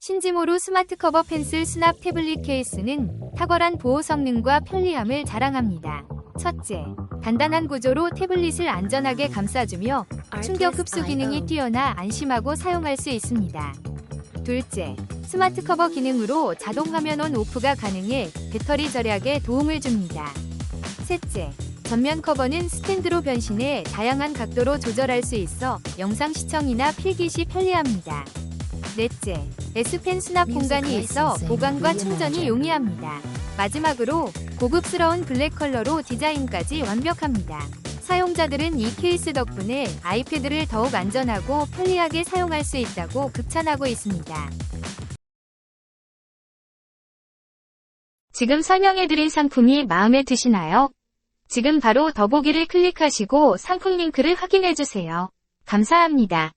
신지모로 스마트 커버 펜슬 수납 태블릿 케이스는 탁월한 보호 성능과 편리함을 자랑합니다. 첫째, 단단한 구조로 태블릿을 안전하게 감싸주며 충격 흡수 기능이 뛰어나 안심하고 사용할 수 있습니다. 둘째, 스마트 커버 기능으로 자동 화면 온 오프가 가능해 배터리 절약에 도움을 줍니다. 셋째, 전면 커버는 스탠드로 변신해 다양한 각도로 조절할 수 있어 영상 시청이나 필기 시 편리합니다. 넷째, S펜 수납 공간이 있어 보관과 충전이 용이합니다. 마지막으로 고급스러운 블랙 컬러로 디자인까지 완벽합니다. 사용자들은 이 케이스 덕분에 아이패드를 더욱 안전하고 편리하게 사용할 수 있다고 극찬하고 있습니다. 지금 설명해드린 상품이 마음에 드시나요? 지금 바로 더보기를 클릭하시고 상품 링크를 확인해주세요. 감사합니다.